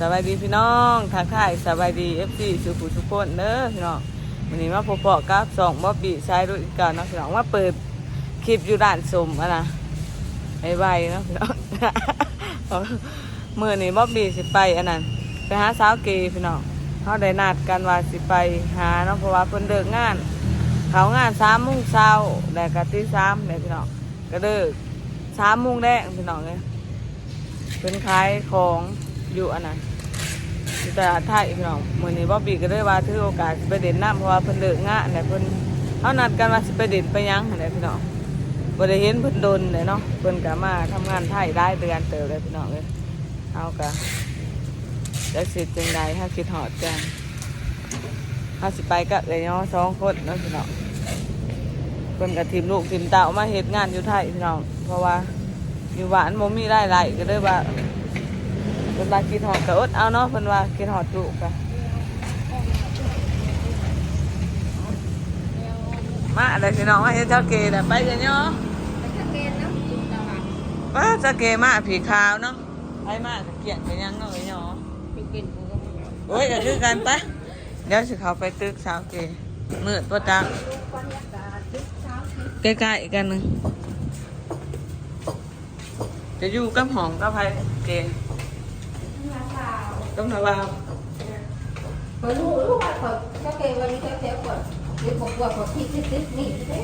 สวัสดีพี่น้องทักทายสวัสดีเอฟซีสุขุทุกคนเด้อพี่น้องวันนี้มาพบปะกับสองบ๊อบบี้ชายรุ่นเก่าเนาะพี่น้องว่าเปิดคลิปอยู่ด้านสมอะนะไอ้ใบเนาะพี่น้องมื่อนี้บ๊อบบี้สิไปอันนั้นไปหาสาวเกย์พี่น้องเขาได้นัดกันว่าสิไปหาเนาะเพราะว่าเพิ่นเลิกงาน เขางานสามโมงเช้าแต่กะตีสามเนี่ยพี่น้องก็เลิกสามโมงแดงพี่น้องเลยเป็นขายของ อยู่อันนั้นอยู่ตลาดไทยพี่น้องมื้อนี้บ๊อบบี้ก็ได้ว่าถือโอกาสสิไปเด่นน้ำเพราะว่าเพิ่นเลิกงานเนี่ยเพิ่นเขานัดกันว่าสิไปเด่นไปหยังเนี่ยพี่น้องบ่ได้เห็นเพิ่นโดนเลยเนาะเพิ่นก็มาทำงานไทยได้เดือนเติบเลยพี่น้องเลยเอากะจักสิจังใดถ้าคิดฮอดกันเขาสิไปกับเลยเนาะสองคนเนาะพี่น้องเพิ่นกับทีมลูกทีมเต่ามาเฮ็ดงานอยู่ไทยพี่น้องเพราะว่าอยู่บ้านบ่มีรายได้ก็เลยว่า เพิ่นว่ากินหอดก็อดเอาเนาะเพิ่นว่ากินหอดลูกก็มาอะไรพี่น้องมาเฮ็ดเจ้าเกดอะไปเดี๋ยวเนาะว่าเจ้าเกมาผีขาวเนาะไปมาก็เกลียดไปยังเนาะไอ้เนาะโอ้ยก็คือกันปะเดี๋ยวสิเขาไปตึกสาวเกมืดปะจังใกล้ๆกันหนึงจะอยู่กับห้องกับไผเก กับนาวาวขอรู้รู้ว่าขอก็เกวันนี้แถวๆก่อนหรือบอกว่าขอที่ที่ที่นี่ใช่ไหม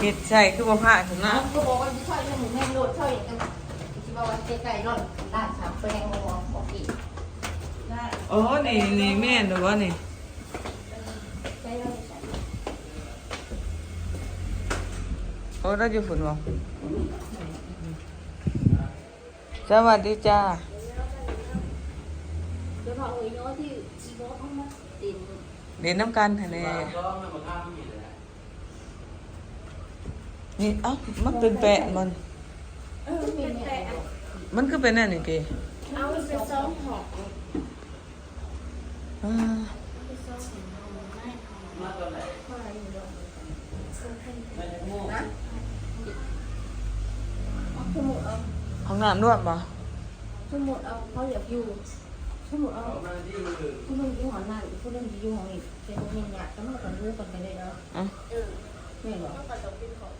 คิดใช่คือบ่พลาดถึงนะก็บอกว่าที่ช่วยหมูแม่โลดช่วยกันที่ว่าวันใกล้ๆรถด้านสามแปลงมองบอกอีกได้โอ้นี่นี่แม่นหรือว่านี่ใช่แล้วใช่โอ้เราอยู่ฝุ่นบ่สวัสดีจ้าเดี๋ยว พอเอ้ยน้อยที่ชีโร่เข้ามาตินเรียนน้ำกันหั่นแหละนี่เอ้ามันเป็นแปะมัน เออเป็นแต่มันก็เป็นนั่นนี่เกเอาเป็นซองหอกอ่านะสมุดเอาห้องน้ำนวดบ่สมุดเอาเขาอยากอยู่ สมุดเอาผู้นึงอยู่หอนั่นผู้นึงอยู่หออีกเป็นคนยังอยากก็มากันรู้กันไปเลยเนาะอะไม่หรอกต้องเป็นของ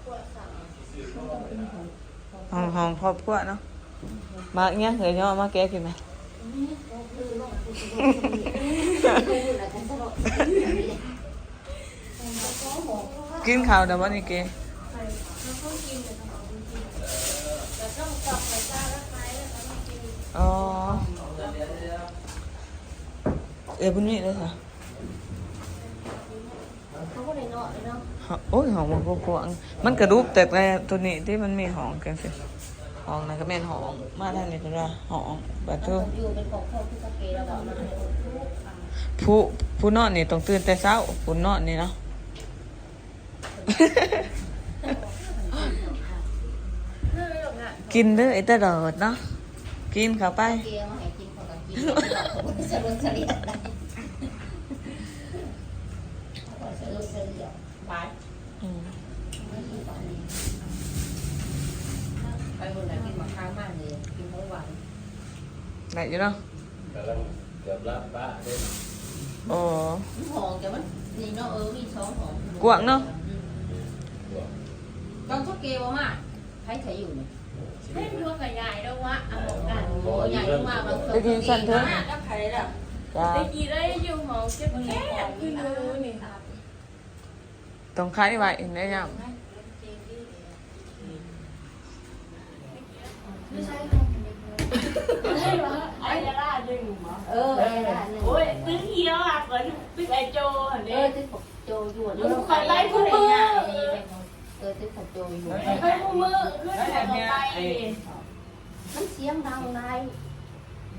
ห้องห้องครอบครัวเนาะมาเงี้ยเคยเนาะมาแก้กินไหมกินข้าวแต่วันนี้เกอ๋อ เออบุญมีเลยค่ะเขาก็เลยเนาะเลยเนาะโอ้ยหอมมันกวางมันกระดูกแต่แต่ตัวนี้ที่มันมีหอมกันสิหอมนะก็แม่นหอมมาทางนี้ก็ได้หอมแบบทุกอยู่เป็นของพ่อที่สเกลแล้วบอกมาผู้ผู้นอนนี่ต้องตื่นแต่เช้าผู้นอนนี่เนาะกินเด้อไอ้ตะดอดเนาะกินเข้าไปเกลมาให้กินของกันกินสรุปเฉลี่ยสรุปเฉลี่ยบาย อืม ไปบนไหนกินมะขามมากเลยกินทั้งวัน ได้อยู่เนาะกำลังเกือบรับป้าเด้โอ้หอมแต่มันนี่เนาะเออมีช้อนหอมกวางเนาะต้องสเกลมากใครใช้อยู่เนี่ยให้พวกกับยายด้วยว่าเอาบอกกันโอ้ใหญ่มากบางคนได้กินสั่นเถอะก็ใครล่ะจ้าได้กี่ได้อยู่หอเก็บแค่คือรู้นี่ต้องคล้าย ไว้ยังไอ้ยาลาดึงหรอเออเออโอ้ยตึ้งเหี้ยวอะเหมือนตึ้งไอโจเห็นเอไหมอที่ผมโจอยู่หรือไปไล่พวกมึงเออที่ผมโจอยู่เฮ้ยผู้มือขึ้นแต่ลงไปมันเสียงดังนาย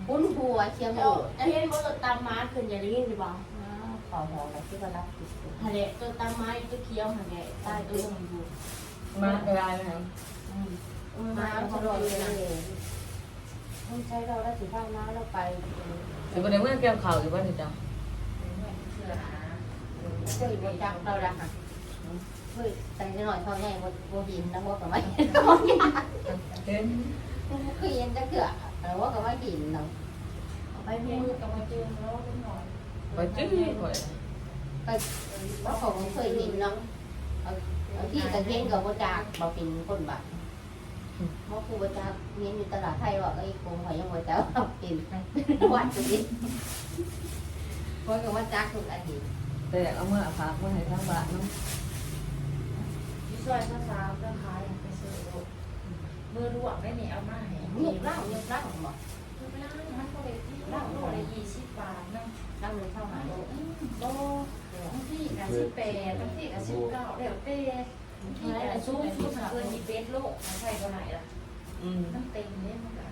ปุ้นหัวเสียงเจ้าหัวไอ้เห็นตัวตามม้าขึ้นอย่าได้ยินสิบ่าขอหอนะที่ว่ารับติดฮะเนี่ยตัวตามม้าตัวเคี้ยวฮะเนี่ยใต้ตัวมันอยู่มาได้นะครับมาตลอดเลย ใช้เราได้สิข้างน้าเราไปสิบ่ได้เมื่อเกี่ยวข้าวอยู่บ่นี่จ้ะเคยบนจังเราละค่ะเฮ้ยแต่หน่อยเท่านี้บนบนหินนะว่ากับไม่เห็นเคยเย็นจะเกือแต่ว่ากับไม่หินเนาะไปเพีเพียงงกับมาเจอแล้วก็หน่อยไปจื้อข่อยก็ว่าเขาเคยห็นเนาะเอาเอาที่ตะเคียนกับว่าจากมาเป็นคนบ้าน เพราะครูว่าจากเห็นอยู่ตลาดไทยว่าไอ้คงเขายังว่าจะเอาเป็นวัดตรงนี้เพราะกับว่าจากทุกอาทิตย์แต่อยากเอาเมื่อฝากมาให้ทางบ้านเนาะที่ซอยสาวๆก็ขายไปซื้อมือลวกได้เนี่ยเอามาให้เงียบเล่าเงียบเล่าบอกมันก็เลยที่เราโลละยี่สิบบาทนึงเล่าเลยเท่าไหร่โลบางที่กับสิบแปดบางที่กับสิบเก้าเดี๋ยวเต้ บางที่กับสูงสุดเกินยี่สิบโลมันใช่เท่าไหร่ล่ะอืมน้ำเต็มเลยมันก็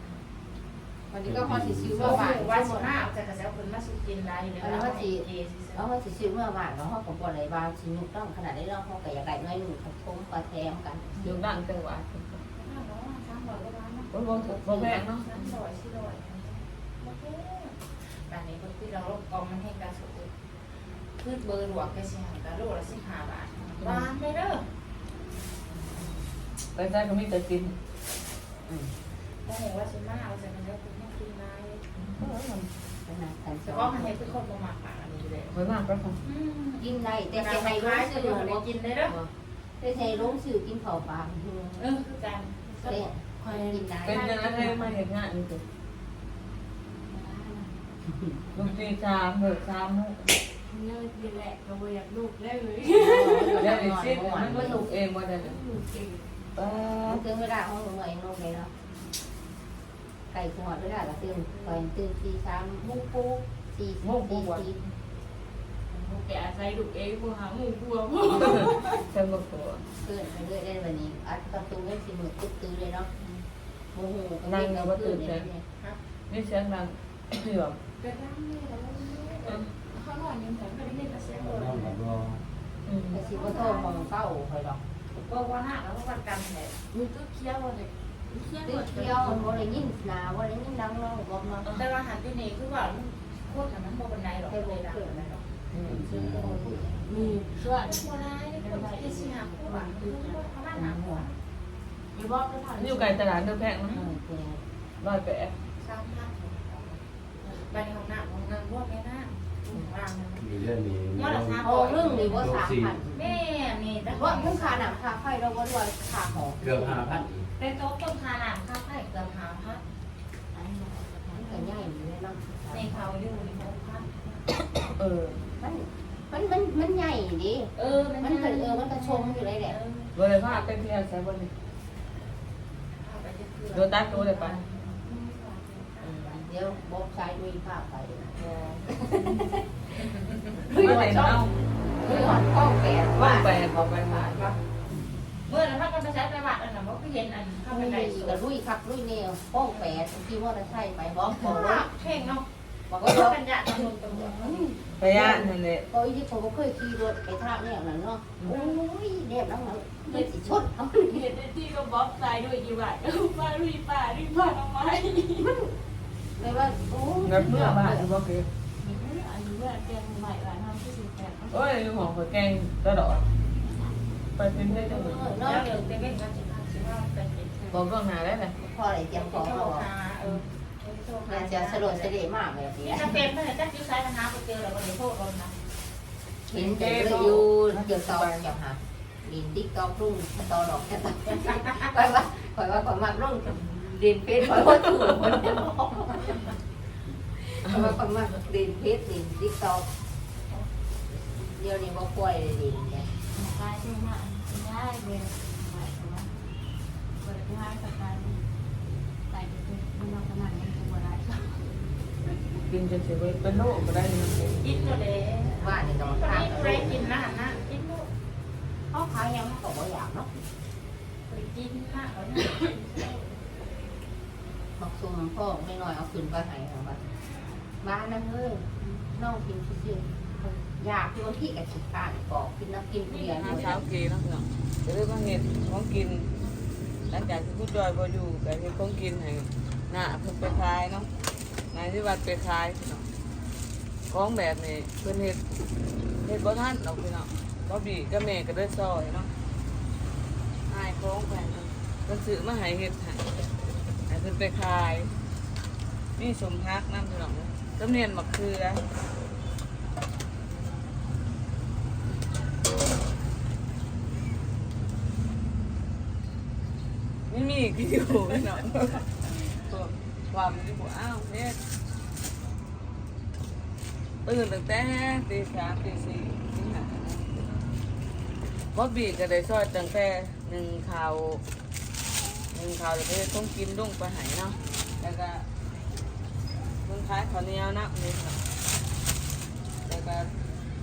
วันนี้ก็พอสิซื้อว่าเมื่อวานว่าสิมาเอาจากกระแสคนมาสุกินไรเลยแล้วว่าสิเอสิเอาไว้สิซื้อเมื่อวานแล้วเขาผมบอกเลยว่าชิ้นนุกต้องขนาดได้เราเขาก็อยากได้น้อยหนึ่งเขาทมกระแทมกันอยู่ดังแต่ว่าสามร้อยกว่าบาทเนาะบ่บ่บ่แพงเนาะสามร้อยสี่ร้อยโอเคแบบนี้ก็คือเราลดกองมันให้การสุดพืชเบอร์หลวงแค่สิบห้าโลละสิบห้าบาทบานได้เด้อ ไปใช้ก็มีแต่กินโอ้โหว่าสิมาเอาจากกระแสคนมากินไรเออมันขนาดกันแต่ว่ามันเห็นเป็นคนประมาทปากอันนี้เลยข่อยมากไปค่ะกินได้แต่แต่จะใครให้ร้าร้ายยซื้จะออยู่ในบอกกินได้เด้อแต่ให้ลงซื้อกินข้าวปลาเออคือกันแต่คอยกินได้เป็นยังไงให้มาเห็นงานนี่สิลูกตีสามเบิกสามมื้อเลิกดีแหละเราอยากลูกได้เลยเดี๋ยวอีกสิมันก็ลูกเองบ่ได้เลยลูกเก่งป้ามันถึงเวลาห้องเมื่อยลงเลยเนาะไก่หัวเวลาละตื่นคอยตื่นตีสามมุกปุ๊กสี่สี่สี่แกอาศัยลูกเองกูหาหมูกลัวฉันบ่กลัวเกินไปเรื่อยได้วันนี้อัดประตูไว้สิมือตึ๊ดตื้อเลย เนาะโมโหก็ไม่เกินเลยนี่เสียงดังเหือบเกิดร่างนี่แล้วเขาหน่อยยังแต่ไม่ได้เล่นกระแสเลน้องกับยรออืมแต่สิว่าโทษมอ งเก้าคอกว่าหน้าแล้ววันกันแหละมีตู้เคี้ยวเลยเคี้ยวเที่ยวมันบ่ได้ยินนาบ่ได้ยินดังเนาะบอกเนาะแต่ว่าหันที่นี่คือว่าโคตรมันโมบันไดหรอกเลยนะเกิดนะอืมซึ่งก็บ่รู้มีช่วยโมบันไดคนที่สิหาคู่บ้านคือเขาบ้านหาหัวอยู่บอกก็ผ่านอยู่ไกลตลาดเด้อแพงเอเนะร้อยแปดสามพันไปของหน้าของเงินพวกแม่หน้าว่งมันมีเรื่องนี้โอ้เรื่องนี้ว่าสามพัน นี่แต่ว่ามึงค่าหนังค่าไฟเราบ่ด้วยค่าหอเกือบห้าพันอีกเป็นโต๊ะต้นคาหนามค่าไฟเกือบหาพันมันก็ใหญ่อยู่เลยเนาะในเขาอยู่ในหกพันเออมันมันมันมันใหญ่ดิเออ มันก็เออมันก็ชมอยู่เลยแหละบ่ได้พาไปเที่ยวไสบ่นี่โดนตัดตัวได้ไปเดี๋ยวบอกชายด้วยภาพไปบ่ได้เนาะ เฮ้ยหอนกล้องแปดว่าว่าไปบ่ไปถ่ายเมื่อนั้นถ้ากันไปใช้ไปวัดอันนั้นก็เห็นอันเข้าไปไม่ในได้สวก็นลุยคักลุยแนวกล้องแปดที่ว่าจะใช่ไปบอกบเขาอกว่าว่าเข่งเนาะบอกก็ว่าเป็นญาติตำรวจตำรวจไปย่านนั่นแหละโอ้ยที่ผมก็เคยขี่รถไปท่าเนี่ยนั้นเนาะโอ้ยเด็บแล้วมันเลยสิชดเอาเห็นที่ก็บล็อกตายด้วยกี่บาทป้าลุยป่าลุยป่าทำไมเลยว่าโอ้เงินเมื่อบ้านอยู่บ่คืออันนี้ว่าเตียงใหม่ โอ้ยหอมข้าวแกงตลอดไปเป็นได้จังเอเลยอแล้เนาะวเดี๋ยวจะเป็นการสิบห้าสิบห้าเป็นเด็กบอกล่วงหน้าได้เลยพออะไรเตรียมของโทรเราหาเอออาจจะสลดเสด็จมากแบบนี้จะเป็นเมื่อไหร่จะจิ้มสายปัญหาไปเจอแล้วก็เดี๋ยวโทษเรานะเห็นแต่เลยอยู่เกี่ยวกับเกี่ยวหาดินติ๊กตอกรุ่งตอหลอกแค่ตไปว่าคอยว่าคอยมากรุ่งดินเพชรคอยว่าถูกคนเดียวคอยว่าคอยมากดินเพชรดินติ๊กตอก เดี๋ยวนี้บ่ป่วยเลยดินเนี่ยตายใช่ไหมได้เลยใหม่ใช่ไหมเปิดที่ห้างสกายตายไปเป็นมันเราขนาดนี้ตัวอะไรกินจนเสียไปเป็นโรคก็ได้นะกินเลยว่านี่ต้องตอนทานนี้ใครกินนะนะกินลูกเขาขายยังก็บ่อยากเนาะไปกินนะเขาเนี่ยบอกซุ่มพ่อไม่น้อยเอาขึ้นไปให้ของบ้านบ้านนั่นเฮ้ยน้องกินซื่อๆอ ยากที่วันที่กับสิบการปอกกินน้ำกินเบียร์หาด้วยเช้ากีเนาะเนาะจะได้มาเห็ดของกิน หลังจากที่ผู้จอยบ่อยู่ก็เฮ็ดของกินให้หน้าเพิ่นไปขายเนาะนายที่วัดไปขายเนาะของแบบนี้เพิ่นเฮ็ดเฮ็ดบ่ทันดอกพี่น้องบ่บีก็แม่ก็ได้ซอยเนาะอายของแฟนเพิ่นเพิ่นซื้อมาให้เฮ็ดให้ให้เพิ่นไปขายมีสมพักน้ำพี่น้องต้มเนียนมะเขือ ไม่มีกินอยู่พี่น้องความที่บอกอ้าวเนี่ยตื่นตั้งแต่ตีสามตีสี่ตีห้าบ๊อบบี้ก็ได้ซอยตั้งแต่หนึ่งข่าวหนึ่งข่าวจะไปต้องกินดุ้งไปหายเนาะแล้วก็มันคล้ายข้าเนียวนะนี่ค่ะแล้วก็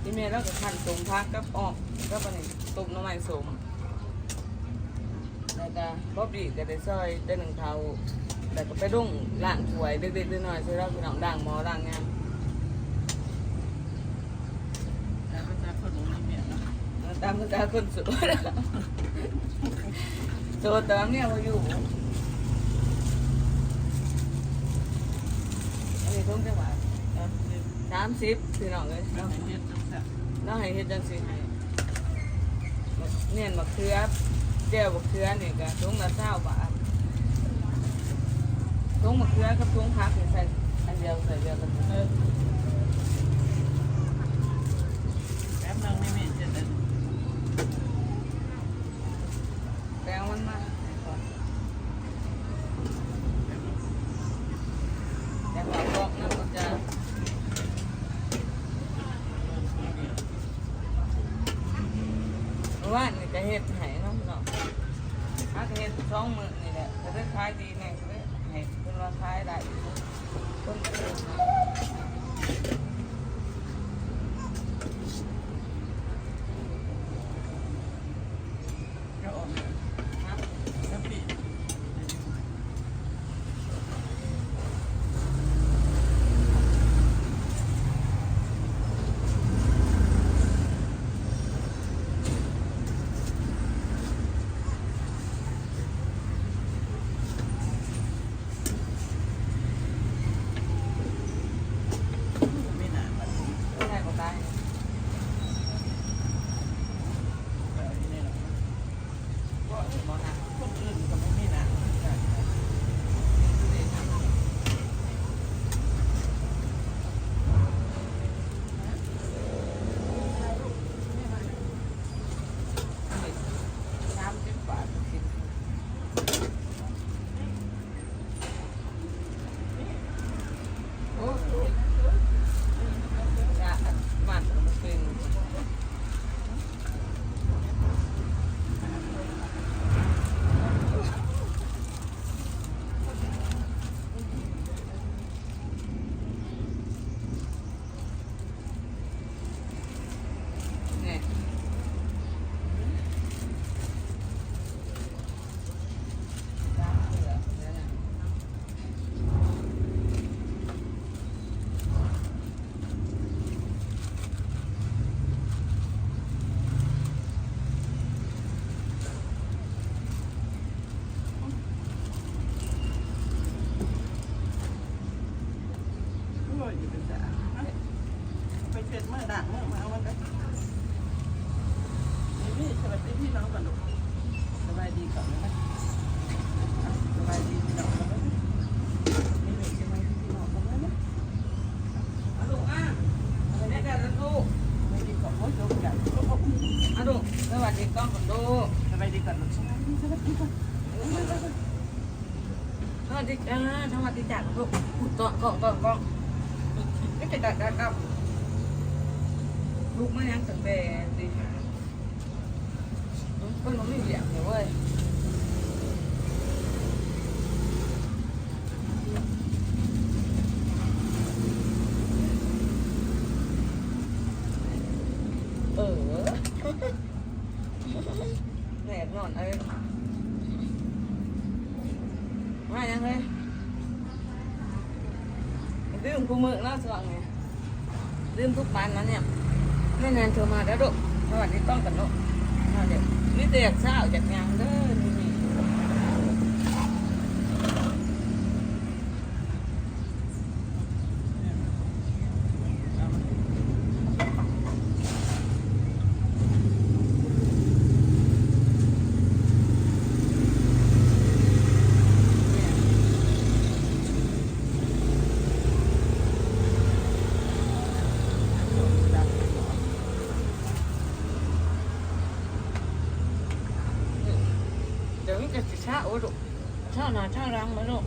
ที่เมย์เราก็ขันตุ่มพักกับออกก็ปนตุ่มน้ำมันสม แล้วก็บ๊อบบี้ก็ได้ซอยได้หนึ่งเท่าแล้วก็ไปดุ้งล่างถวยเด็กๆน้อยๆใช่ไหมพี่น้องด่างหมอด่างงามแล้วก็จะคนนี้เนี่ยตามภาษาคนสวยโจทย์ตามเนี่ยมาอยู่อันนี้ทุ่งจังหวัดแล้วเรียนสามสิบพี่น้องเลยแล้วเนาะให้เรียนจังสักน้องให้เฮ็ดจังซี่ให้เนี่ยมะเขือ แก้วมะเขือนี่ก็ถุงละ20บาทถุงมะเขือกับถุงผักนี่ใส่อันเดียวใส่เดียวกันเออแป๊บนึงไม่มีเจ็ดเลยแปลงมันมาให้ก่อนแต่ว่าบอกนำมันจะว่านี่ก็เฮ็ดให้น้อง ถ้าเห็ดสองหมื่นนี่แหละจะได้ขายดีแน่ก็ได้ให้เพิ่นว่าขายได้คนก็เดิน องกล้องกล้องกล้องไม่จะดัดดัดดับลูกไม่ยังสังเบนห้าลูกเพิ่งมันไม่เหยียบเลยเว้ยเออแหนบนอนเอ้ยมายังเลย ลืมกูมือแล้วสว่างไงลืมทุกปานนั้นเนี่ยไม่นานเธอมาแล้วลูกสวัสดีต้องกันลูกเอาเด็กนี่เด็กเช้าจากงานเด้อ ลูกช่อหนาช่อรังไหมลูก